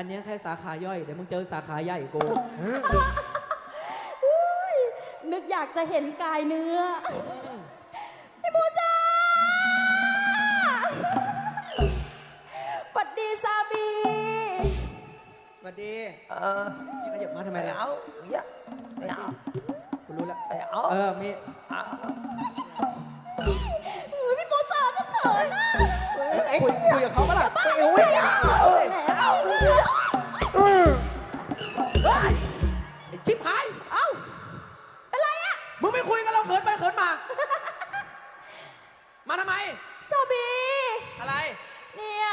อันเนี้ยแค่สาขาย่อย เดี๋ยวมึงเจอสาขาใหญ่กูนึกอยากจะเห็นกายเนื้อ พี่มูจ้าปัดดีซาบี สวัสดีเออขยับมาทำไมไม่ล่ะเอาอย่าไม่เอากูรู้แล้วไม่เอาเออมีเอาอุ๊ยพี่มูจ้าจะเขินอะไอ้คุยคุยกับเขาปะล่ะไม่เอาไม่เอา มาทำไมซาบี อะไร เนี่ย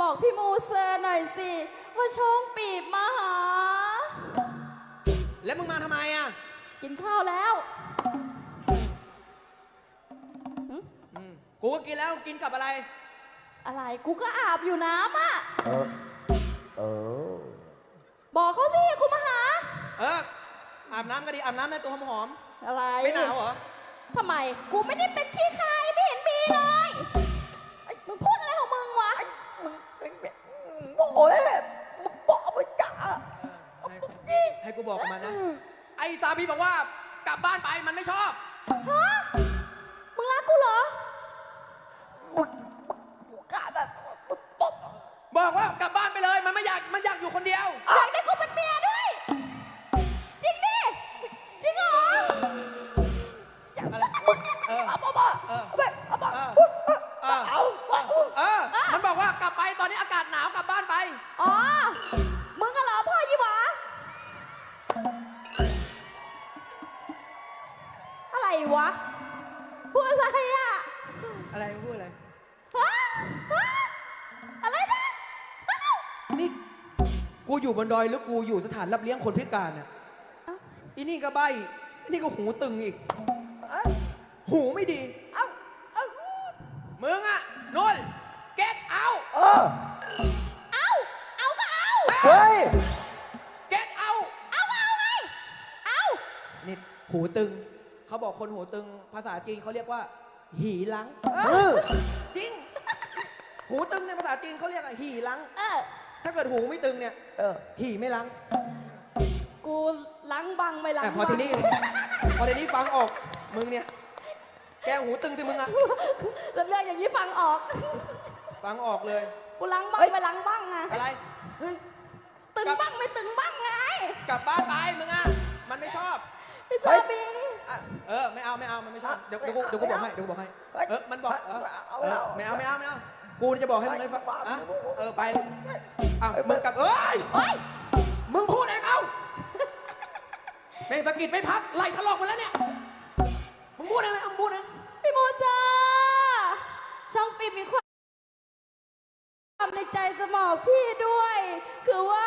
บอกพี่มูเซอร์หน่อยสิ ว่าช่องปีบมาหา แล้วมึงมาทำไมอะกินข้าวแล้วอืมกูก็กินแล้วกินกับอะไร อะไรกูก็อาบอยู่น้ำอะเออเออบอกเขาสิ กูมาหา เอออาบน้ำก็ดีอาบน้ำในตัวหอมอะไร ๆไม่หนาวเหรอ ทำไม กูไม่ได้เป็นขี้ใครไม่เห็นมีเลยไอ้มึงพูดอะไรของมึงวะมึงไอ้แบบโอ้ยมึงบอกไปจ้าให้ให้กูบอกกับมันนะ ไอ้ซาบีบอกว่ากลับบ้านไปมันไม่ชอบ ฮะ วะ พูดอะไรอะอะไรมึงพูดอะไร ฮะฮะอะไรนะนี่กูอยู่บนดอยหรือกูอยู่สถานรับเลี้ยงคนพิการเนี่ยเอ้าอีนี่ก็ใบอีนี่ก็หูตึงอีก หูไม่ดี คนหูตึงภาษาจีนเขาเรียกว่า หีลังเออจริง หูตึงในภาษาจีนเขาเรียกว่าหีลัง เออ ถ้าเกิดหูไม่ตึงเนี่ยเออ หีไม่ลังกูล้างบังไม่ล้างอะพอทีนี้บังพอทีนี้ฟังออกมึงเนี่ย แกหูตึงสิมึงอะแล้วเรื่องอย่างนี้ฟังออก ฟังออกเลย กูล้างบังเฮ้ยไม่ล้างบังไงอะไร เฮ้ย ตึงบ้างไม่ตึงบ้างไง กลับบ้านไปมึงอะมันไม่ชอบพี่เฮ้ซายบีเออไม่ เอาไม่เอามันไม่ชอบเดี๋ยวเดี๋ยวกูเดี๋ยวกูบอกให้เดี๋ยวกูบอกให้เฮ้ยเออมันบอกเออเอาเออเอาไม่เอาไม่เอาไม่เอากูจะบอกให้มึงเลยฟังเอาอะเอาเออไปอ้าวมึงกลับเอ้ยโอ้ยมึงพูดเองเอาแม่งสะกิดไม่พักไล่ทะลอกมาแล้วเนี่ยมึงพูดเองเลยเอามึงพูดเองพี่โมจ้าช่องปีมีความความในใจจะบอกพี่ด้วย คือว่า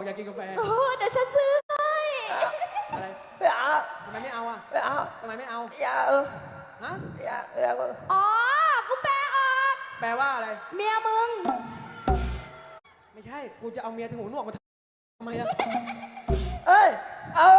บอกอยากกินกาแฟ โอ้เดี๋ยวฉันซื้อให้อะไรไม่เอาทำไมไม่เอาอะไม่เอาทำไมไม่เอาอย่าเออฮะอย่าอย่าเอออ๋อ กูแปลออก แปลว่าอะไร เมียมึง ไม่ใช่ กูจะเอาเมียที่หูหนวกมาทำไมอะเอ้ย เอา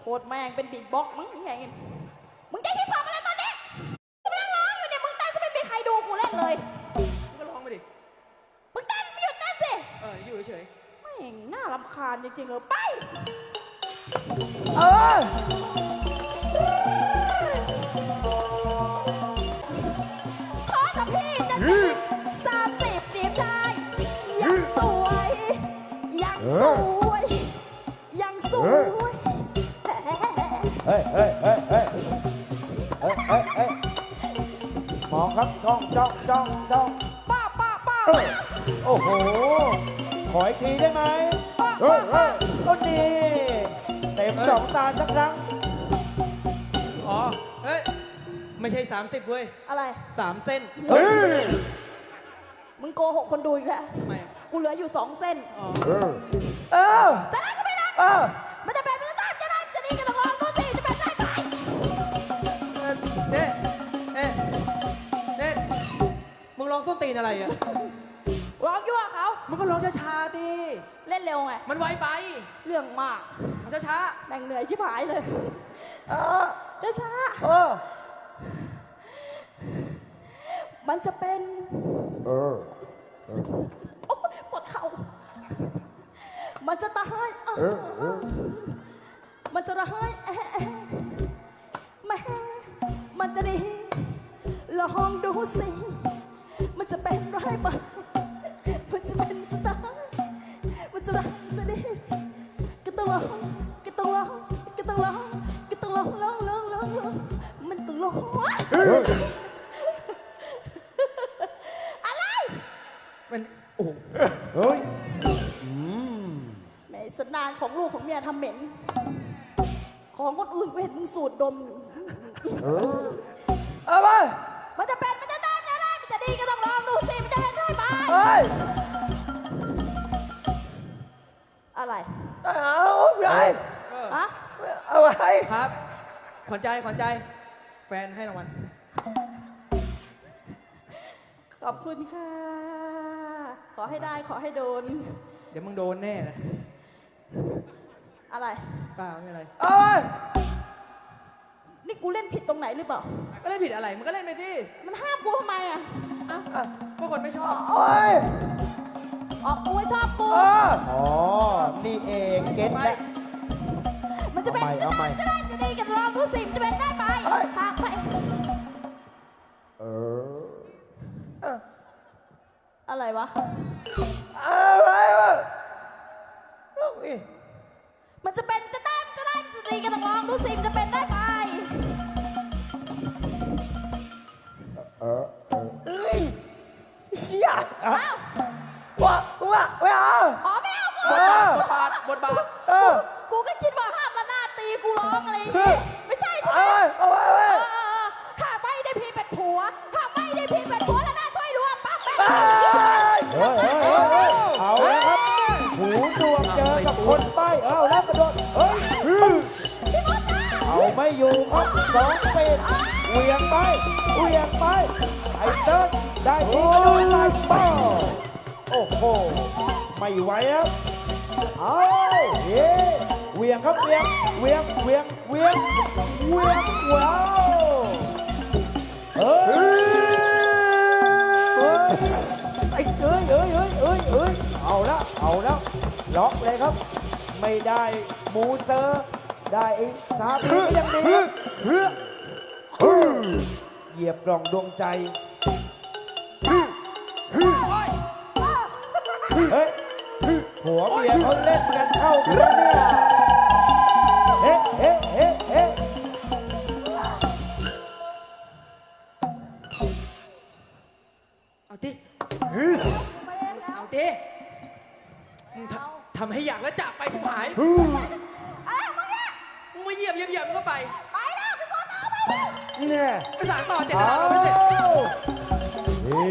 โคตรแม่งเป็นบิ๊กบ็อกซ์มึงไงมึงจะฮิปฮอปอะไรตอนนี้กูกำลังร้องอยู่เนี่ยมึงเต้นจะไม่มีใครดูกูเล่นเลยมึงก็ร้องไปดิ มึงเต้นไม่หยุดเต้นสิเอออยู่เฉยแม่งน่ารำคาญจริงๆเลยไป เออขอกับพี่จะจีบสามสิบจีบได้ยังสวยสวย ฮ้ยเฮ้ยเฮ้ยเฮ้ยเฮ้ยเฮ้ยเฮ้ยมองครับจ้องจ้องจ้องจ้องป้าป้าป้าเอ้ยโอ้โห ขออีกทีได้ไหมเฮ้ยเฮ้ยก็นี่เต็มสองตาสักครั้ง อ๋อ เฮ้ย ไม่ใช่ 30เว้ยอะไร สามเส้นเฮ้ยมึงโกหกคนดูอีกแล้ว ทำไมกูเหลืออยู่สองเส้น อ๋อ เออจะได้ก็ไม่ได้เออ องส้นตีนอะไรอะ ร้องยั่วเขามึงก็ร้องช้าๆดิเล่นเร็วไง มันไวไป เรื่องมากมันช้าแม่งเหนื่อยชิบหายเลยเออ เดี๋ยวช้า เออ มันจะเป็นเออ โอ๊ยปวดเข่า มันจะตายเออ มันจะระหายแอะแอะแม่มันจะดีลองดูสิ มันจะเป็นไรบ้างมันจะเป็นจะตายมันจะรักจะดีก็ต้องลองก็ต้องลองก็ต้องลองก็ต้องลองลองลองลองลองมันต้องลองอะไรมันโอ้เฮ้ยแม่สนานของลูกของเมียทำเหม็น ของคนอื่นกูเห็นมึงสูดดม เอยู่เอาไป เป็นได้ไหมเฮ้ยอะไรเอาใหญ่เออฮะเอาไว้ครับ ขวัญใจ ขวัญใจ แฟนให้รางวัล ขอบคุณค่ะ ขอให้ได้ขอให้โดน เดี๋ยวมึงโดนแน่นะอะไรเปล่าไม่เป็นไร เอาไว้นี่กูเล่นผิดตรงไหนหรือเปล่า ก็เล่นผิดอะไรมึงก็เล่นไปสิมันห้ามกูทำไมอะ เอ้า ก็คนไม่ชอบเอาไว้ออกกูไม่ชอบกู เอออ๋อ นี่เองเก็ตไปแล้วมันจะเป็นเอาจะใหม่ได้จะได้จะดีกันลองดูสิมันจะเป็นได้ไหมหากไปเอออะไรวะ เอาไว้เอาอีมันจะเป็นจะได้มันจะได้มันจะดีกันลองดูสิมันจะเป็นได้ไหมเออ งอะไรอย่างงี้ไม่ใช่ใช่ไหม เอาไว้เอาไว้ เอาเอไว้อเออเออหากไม่ได้พี่เป็นผัวหากไม่ได้พี่เป็นผัวละนาดช่วยรวมปั๊บแม่งเฮ้ยเฮ้ยเฮ้ยเฮ้ยเอาแล้วครับหูดวงเจอกับคนใต้เอาแล้วกระโดดเฮ้ยพี่มดจ้าเอาไม่อยู่ครับสองเป็ดเหวียงไปเหวียงไปไอ้เติ้ลได้ทีกระโดดไปป้อโอ้โหไม่ไหวครับเอาเย้ เวียงครับเวียงเวียงเวียงเวียงเวียงว้าวเฮ้ยเฮ้ยไอ้เอ้ยเอ้ยเอ้ยเอ้ยเอ้ยเอาละเอาล้วล็อกเลยครับ ไม่ได้หมูเตอร์ได้ไอ้สามีก็ยังดีเหยียบกล่องดวงใจ เฮ้ย หัวเมียเขาเล่นกันเข้ากันแล้วเนี่ย เฮ้เฮ้เฮ้เฮ้เอาดิไม่เล่นแล้วเอาดิมึงทำทำให้อยากแล้วจากไปชิบหายอะไรของมึงเนี่ยมึงมาเหยียบเหยียบเหยียบมึงก็ไป ไปแล้วพี่มดเอาไปแล้วเนี่ยไปสานต่อเจตเอานาเราไม่เสร็จนี่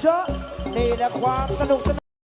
เชอะนี่แหละความสนุกสนาน